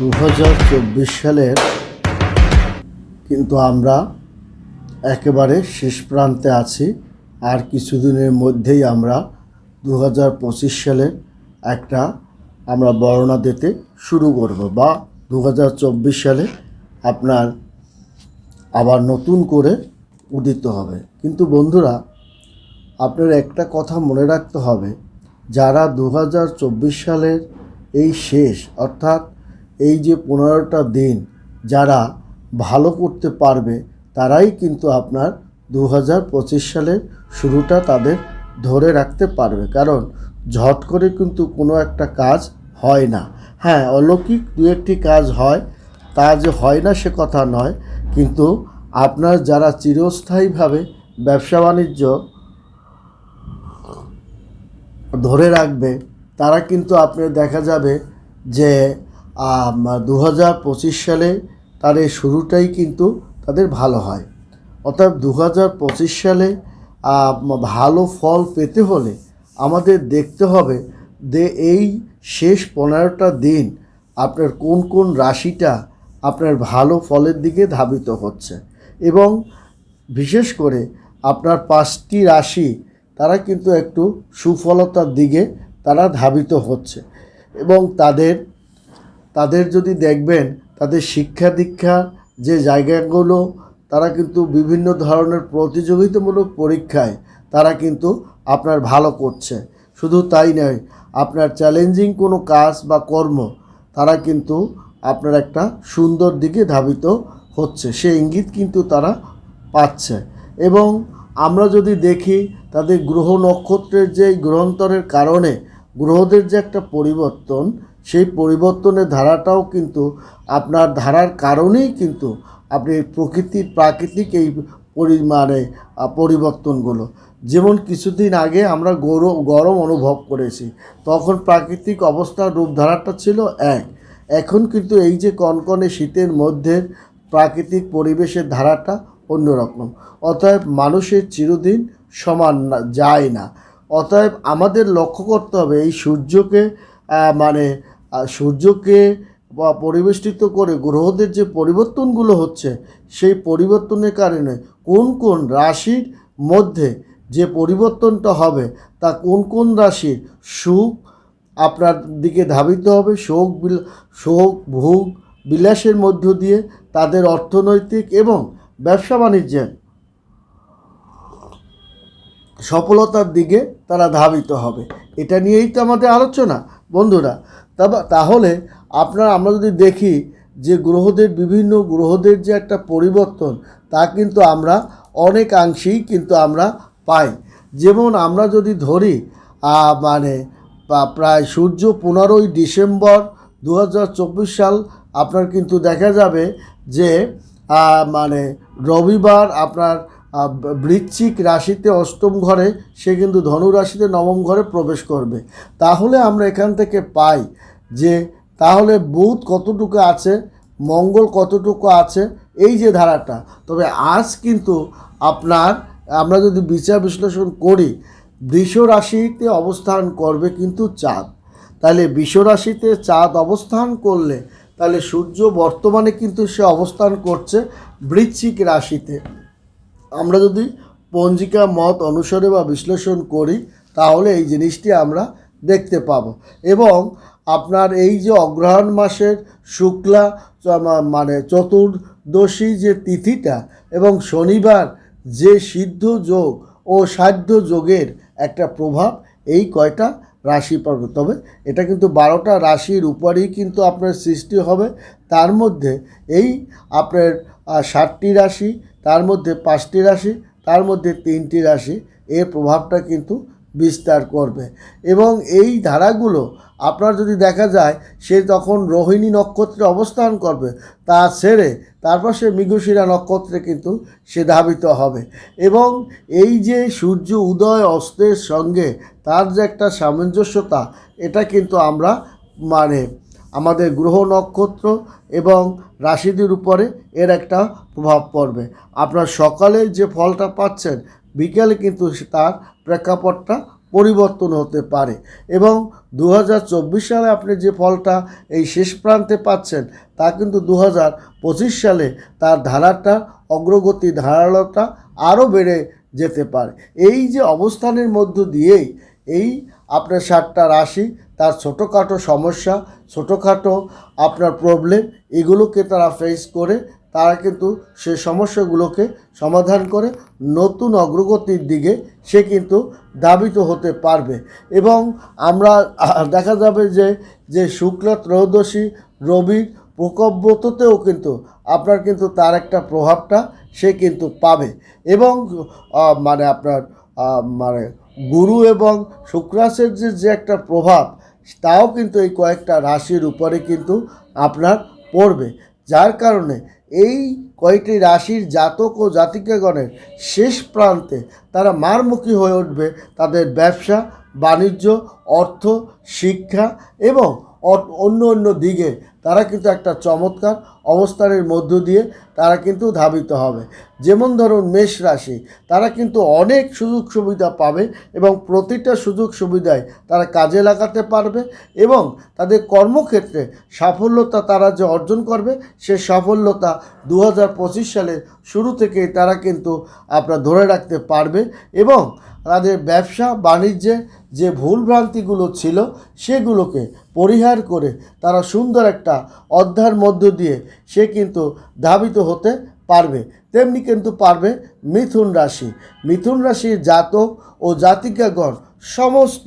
দু হাজার চব্বিশ সালের কিন্তু আমরা একেবারে শেষ প্রান্তে আছি। আর কিছুদিনের মধ্যেই আমরা দু হাজার পঁচিশ সালের একটা আমরা বর্ণনা দিতে শুরু করব বা দু হাজার চব্বিশ সালে আপনার আবার নতুন করে উদিত হবে। কিন্তু বন্ধুরা, আপনার একটা কথা মনে রাখতে হবে, যারা দু হাজার চব্বিশ সালের এই শেষ, অর্থাৎ এই যে পনেরোটা দিন যারা ভালো করতে পারবে, তারাই কিন্তু আপনার দু হাজার পঁচিশ সালের শুরুটা তাদের ধরে রাখতে পারবে। কারণ ঝট করে কিন্তু কোনো একটা কাজ হয় না। হ্যাঁ অলৌকিক দু একটি কাজ হয়, তা যে হয় না সে কথা নয়। কিন্তু আপনার যারা চিরস্থায়ীভাবে ব্যবসা বাণিজ্য ধরে রাখবে, তারা কিন্তু আপনার দেখা যাবে যে দু হাজার পঁচিশ সালে তার এই শুরুটাই কিন্তু তাদের ভালো হয়। অর্থাৎ দু হাজার পঁচিশ সালে ভালো ফল পেতে হলে আমাদের দেখতে হবে যে এই শেষ পনেরোটা দিন আপনার কোন কোন রাশিটা আপনার ভালো ফলের দিকে ধাবিত হচ্ছে এবং বিশেষ করে আপনার পাঁচটি রাশি তারা কিন্তু একটু সুফলতার দিকে তারা ধাবিত হচ্ছে এবং তাদের তাদের যদি দেখবেন, তাদের শিক্ষা দীক্ষা, যে জায়গাগুলো, তারা কিন্তু বিভিন্ন ধরনের প্রতিযোগিতামূলক পরীক্ষায় তারা কিন্তু আপনার ভালো করছে। শুধু তাই নয়, আপনার চ্যালেঞ্জিং কোনো কাজ বা কর্ম, তারা কিন্তু আপনার একটা সুন্দর দিকে ধাবিত হচ্ছে। সে ইঙ্গিত কিন্তু তারা পাচ্ছে। এবং আমরা যদি দেখি, তাদের গ্রহ নক্ষত্রের যে গ্রহান্তরের কারণে, গ্রহদের যে একটা পরিবর্তন সেই পরিবর্তনের ধারাটাও কিন্তু আপনার ধারার কারণেই কিন্তু আপনি প্রকৃতির প্রাকৃতিক এই পরিমাণে পরিবর্তনগুলো। যেমন কিছুদিন আগে আমরা গরম গরম অনুভব করেছি, তখন প্রাকৃতিক অবস্থার রূপধারাটা ছিল এক। এখন কিন্তু এই যে কনকনে শীতের মধ্যে প্রাকৃতিক পরিবেশের ধারাটা অন্যরকম। অতএব মানুষের চিরদিন সমান যায় না। অতএব আমাদের লক্ষ্য করতে হবে এই সূর্যকে মানে আহ, সূর্যকে বা পরিবেষ্টিত করে গ্রহদের যে পরিবর্তনগুলো হচ্ছে সেই পরিবর্তনের কারণে কোন কোন রাশির মধ্যে যে পরিবর্তনটা হবে তা কোন কোন রাশির সুখ আপনার দিকে ধাবিত হবে শোক বিল শোক ভোগ বিলাসের মধ্য দিয়ে তাদের অর্থনৈতিক এবং ব্যবসা বাণিজ্যের সফলতার দিকে তারা ধাবিত হবে। এটা নিয়েই তো আমাদের আলোচনা। বন্ধুরা তাহলে আপনার, আমরা যদি দেখি যে গ্রহদের, বিভিন্ন গ্রহদের যে একটা পরিবর্তন, তা কিন্তু আমরা অনেকাংশেই কিন্তু আমরা পাই। যেমন আমরা যদি ধরি মানে প্রায় সূর্য পনেরোই ডিসেম্বর দু হাজার চব্বিশ সাল, আপনার কিন্তু দেখা যাবে যে মানে রবিবার আপনার বৃশ্চিক রাশিতে অষ্টম ঘরে, সে কিন্তু ধনু রাশিতে নবম ঘরে প্রবেশ করবে। তাহলে আমরা এখান থেকে পাই যে, তাহলে বুধ কতটুকু আছে, মঙ্গল কতটুকু আছে, এই যে ধারাটা। তবে আজ কিন্তু আপনার, আমরা যদি বিচার বিশ্লেষণ করি, বৃষ রাশিতে অবস্থান করবে কিন্তু চাঁদ। তাহলে বৃষ রাশিতে চাঁদ অবস্থান করলে, তাহলে সূর্য বর্তমানে কিন্তু সে অবস্থান করছে বৃশ্চিক রাশিতে। আমরা যদি পঞ্জিকা মত অনুসারে বা বিশ্লেষণ করি, তাহলে এই জিনিসটি আমরা দেখতে পাবো। এবং আপনার এই যে অগ্রহায়ণ মাসের শুক্লা মানে চতুর্দশী যে তিথিটা এবং শনিবার যে সিদ্ধ যোগ ও সাধ্য যোগের একটা প্রভাব, এই কয়টা রাশি পড়বে। তবে এটা কিন্তু বারোটা রাশির উপরেই কিন্তু আপনার সৃষ্টি হবে। তার মধ্যে এই আপনার ষাটটি রাশি তার মধ্যে পাঁচটি রাশি, তার মধ্যে তিনটি রাশি এর প্রভাবটা কিন্তু বিস্তার করবে। এবং এই ধারাগুলো আপনার যদি দেখা যায়, সে তখন রোহিণী নক্ষত্রে অবস্থান করবে, তা ছেড়ে তারপর সে মৃগশিরা নক্ষত্রে কিন্তু সে ধাবিত হবে। এবং এই যে সূর্য উদয় অস্তের সঙ্গে তার যে একটা সামঞ্জস্যতা, এটা কিন্তু আমরা মানে আমাদের গ্রহ নক্ষত্র এবং রাশিদের উপরে এর একটা প্রভাব পড়বে। আপনার সকালে যে ফলটা পাচ্ছেন, বিকেলে কিন্তু তার প্রেক্ষাপটটা পরিবর্তন হতে পারে এবং দু হাজার চব্বিশ সালে আপনি যে ফলটা এই শেষ প্রান্তে পাচ্ছেন, তা কিন্তু দু হাজার পঁচিশ সালে তার ধারাটা, অগ্রগতি ধারালতা আরও বেড়ে যেতে পারে। এই যে অবস্থানের মধ্য দিয়েই এই আপনার সাতটা রাশি, তার ছোটোখাটো সমস্যা, ছোটোখাটো আপনার প্রবলেম এগুলোকে তারা ফেস করে, তারা কিন্তু সে সমস্যাগুলোকে সমাধান করে, নতুন অগ্রগতির দিকে সে কিন্তু ধাবিত হতে পারবে। এবং আমরা দেখা যাবে যে যে শুক্লা ত্রয়োদশী রবির প্রকব্রততেও কিন্তু আপনার কিন্তু তার একটা প্রভাবটা সে কিন্তু পাবে। এবং মানে আপনার মানে গুরু এবং শুক্রাসের যে একটা প্রভাব, তাও কিন্তু এই কয়েকটা রাশির উপরে কিন্তু আপনার পড়বে। যার কারণে এই কয়েকটি রাশির জাতক ও জাতিকাগণের শেষ প্রান্তে তারা মারমুখী হয়ে উঠবে তাদের ব্যবসা, বাণিজ্য, অর্থ, শিক্ষা এবং অন্য অন্য দিকে, তারা কিন্তু একটা চমৎকার অবস্থানের মধ্য দিয়ে তারা কিন্তু ধাবিত হবে। যেমন ধরুন মেষ রাশি, তারা কিন্তু অনেক সুযোগ সুবিধা পাবে এবং প্রতিটা সুযোগ সুবিধায় তারা কাজে লাগাতে পারবে এবং তাদের কর্মক্ষেত্রে সাফল্যতা তারা যে অর্জন করবে, সে সাফল্যতা দু হাজার পঁচিশ সালের শুরু থেকে তারা কিন্তু আপনার ধরে রাখতে পারবে এবং তাদের ব্যবসা, বাণিজ্যে যে ভুলভ্রান্তিগুলো ছিল সেগুলোকে পরিহার করে তারা সুন্দর একটা অধ্যায়ের মধ্য দিয়ে সে কিন্তু ধাবিত হতে পারবে। তেমনি কিন্তু পারবে মিথুন রাশি। মিথুন রাশির জাতক ও জাতিকাগণ সমস্ত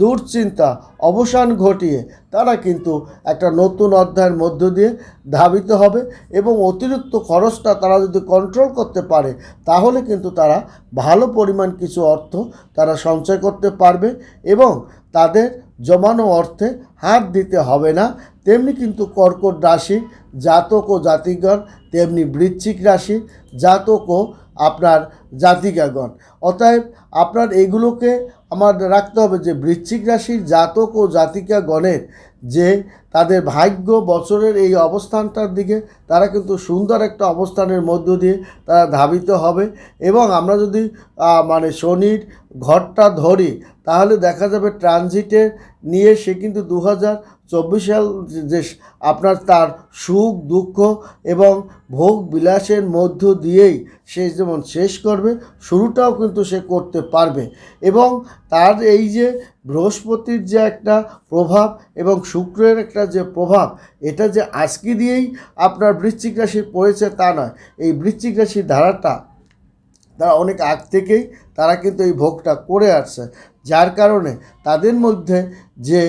দুশ্চিন্তা, অবসান ঘটিয়ে তারা কিন্তু একটা নতুন অধ্যায়ের মধ্য দিয়ে ধাবিত হবে এবং অতিরিক্ত খরচটা তারা যদি কন্ট্রোল করতে পারে, তাহলে কিন্তু তারা ভালো পরিমাণ কিছু অর্থ তারা সঞ্চয় করতে পারবে এবং তাদের জমানো অর্থে হাত দিতে হবে না। তেমনি কিন্তু কর্কট রাশি, জাতক ও জাতিগণ তেমনি বৃশ্চিক রাশি, জাতক ও আপনার জাতিকাগণ। অতএব আপনার এগুলোকে আমার রাখতে হবে যে বৃশ্চিক রাশির জাতক ও জাতিকাগণের যে তাদের ভাগ্য বছরের এই অবস্থানটার দিকে তারা কিন্তু সুন্দর একটা অবস্থানের মধ্য দিয়ে তারা ধাবিত হবে এবং আমরা যদি মানে শনির ঘরটা ধরি তাহলে দেখা যাবে ট্রানজিটে নিয়ে সে কিন্তু দু হাজার চব্বিশ সাল যে আপনার তার সুখ, দুঃখ এবং ভোগ বিলাসের মধ্য দিয়েই সে যেমন শেষ করবে, শুরুটাও কিন্তু সে করতে পারবে। এবং তার এই যে বৃহস্পতির যে একটা প্রভাব এবং শুক্রের একটা যে প্রভাব, এটা যে আজকে দিয়েই আপনার বৃশ্চিক রাশির পড়েছে তা নয়। এই বৃশ্চিক রাশির ধারাটা, তারা অনেক আগ থেকেই তারা কিন্তু এই ভোগটা করে আসছে। যার কারণে তাদের মধ্যে যে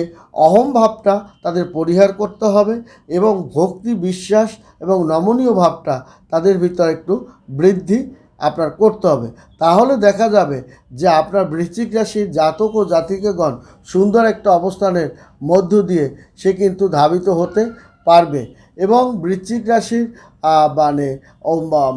অহম ভাবটা তাদের পরিহার করতে হবে এবং ভক্তি, বিশ্বাস এবং নমনীয় ভাবটা তাদের ভিতরে একটু বৃদ্ধি আপনার করতে হবে। তাহলে দেখা যাবে যে আপনার বৃশ্চিক রাশির জাতক ও জাতিকেগণ সুন্দর একটা অবস্থানের মধ্য দিয়ে সে কিন্তু ধাবিত হতে পারবে এবং বৃশ্চিক রাশির মানে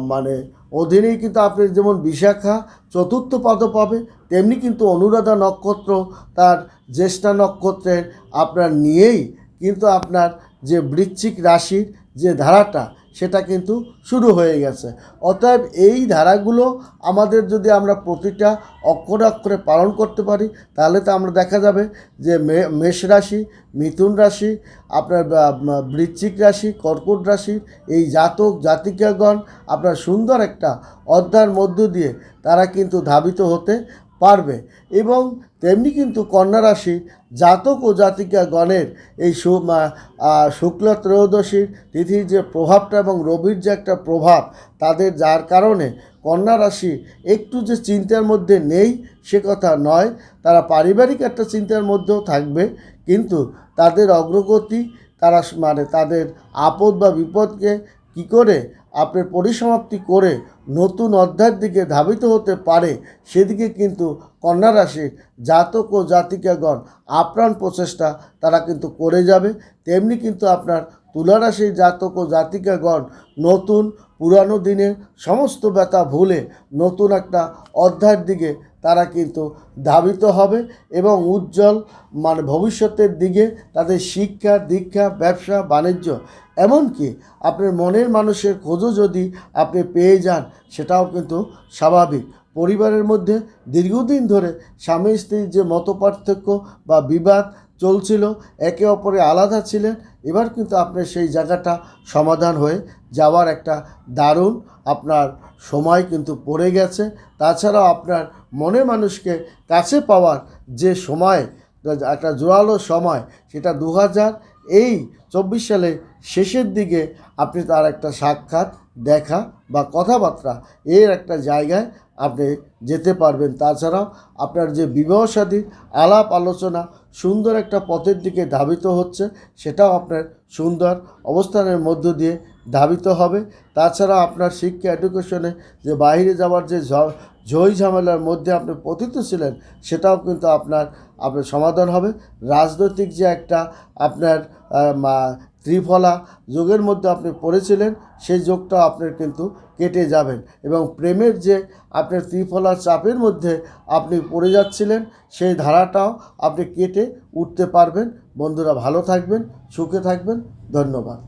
মানে অধীনেই কিন্তু আপনি যেমন বিশাখা চতুর্থ পদ পাবে, তেমনি কিন্তু অনুরাধা নক্ষত্র তার জ্যেষ্ঠা নক্ষত্রের আপনার নিয়েই কিন্তু আপনার যে বৃশ্চিক রাশির যে ধারাটা সেটা কিন্তু শুরু হয়ে গেছে। অতএব এই ধারাগুলো আমাদের যদি আমরা প্রতিটা অক্ষরে অক্ষরে পালন করতে পারি, তাহলে তো আমরা দেখা যাবে যে মেষ রাশি, মিথুন রাশি, আপনার বৃশ্চিক রাশি, কর্কট রাশি, এই জাতক, জাতিকাগণ, আপনার সুন্দর একটা অধ্যায়ের মধ্য দিয়ে তারা কিন্তু ধাবিত হতে এবং তেমনি কিন্তু কন্যা রাশি জাতক ও জাতিকা গণের এই শুক্ল ত্রয়োদশীর তিথির যে প্রভাবটা এবং রবির যে একটা প্রভাব, তাদের যার কারণে কন্যা রাশি একটু যে চিন্তার মধ্যে নেই সে কথা নয়। তারা পারিবারিক একটা চিন্তার মধ্যেও থাকবে, কিন্তু তাদের অগ্রগতি, তারা মানে তাদের আপদ বা বিপদকে কি করে আপনার পরিসমাপ্তি করে নতুন অধ্যায়ের দিকে ধাবিত হতে পারে, সেদিকে কিন্তু কন্যা রাশির জাতক ও জাতিকাগণ আপ্রাণ প্রচেষ্টা তারা কিন্তু করে যাবে। তেমনি কিন্তু আপনার তুলা রাশির জাতক ও জাতিকাগণ নতুন পুরানো দিনের সমস্ত ব্যথা ভুলে নতুন একটা অধ্যায়ের দিকে তারা কিন্তু ধাবিত হবে এবং উজ্জ্বল মানে ভবিষ্যতের দিকে তাদের শিক্ষা, দীক্ষা, ব্যবসা, বাণিজ্য এমনকি আপনার মনের মানুষের খোঁজও যদি আপনি পেয়ে যান, সেটাও কিন্তু স্বাভাবিক। পরিবারের মধ্যে দীর্ঘদিন ধরে স্বামী স্ত্রীর যে মতপার্থক্য বা বিবাদ চলছিল, একে অপরে আলাদা ছিলেন, এবার কিন্তু আপনার সেই জায়গাটা সমাধান হয়ে যাওয়ার একটা দারুণ আপনার সময় কিন্তু পড়ে গেছে। তাছাড়াও আপনার মনে মানুষকে কাছে পাওয়ার যে সময়, একটা জোরালো সময়, সেটা দু হাজার এই চব্বিশ সালের শেষের দিকে আপনি তার একটা সাক্ষাৎ, দেখা বা কথাবার্তা এর একটা জায়গায় আপনি যেতে পারবেন। তাছাড়াও আপনার যে বিবাহ সাদীর আলাপ আলোচনা সুন্দর একটা পথের দিকে ধাবিত হচ্ছে, সেটাও আপনার সুন্দর অবস্থানের মধ্য দিয়ে ধাবিত হবে। তাছাড়া আপনার শিক্ষা এডুকেশনে যে বাইরে যাওয়ার যে ঝই ঝামেলার মধ্যে আপনি পতিত ছিলেন, সেটাও কিন্তু আপনার আপনার সমাধান হবে। রাজনৈতিক যে একটা আপনার ত্রিফলা যোগের মধ্যে আপনি পড়েছিলেন, সেই যোগটা আপনার কিন্তু কেটে যাবেন এবং প্রেমের যে আপনার ত্রিফলার চাপের মধ্যে আপনি পড়ে যাচ্ছিলেন, সেই ধারাটাও আপনি কেটে উঠতে পারবেন। বন্ধুরা ভালো থাকবেন, সুখে থাকবেন। ধন্যবাদ।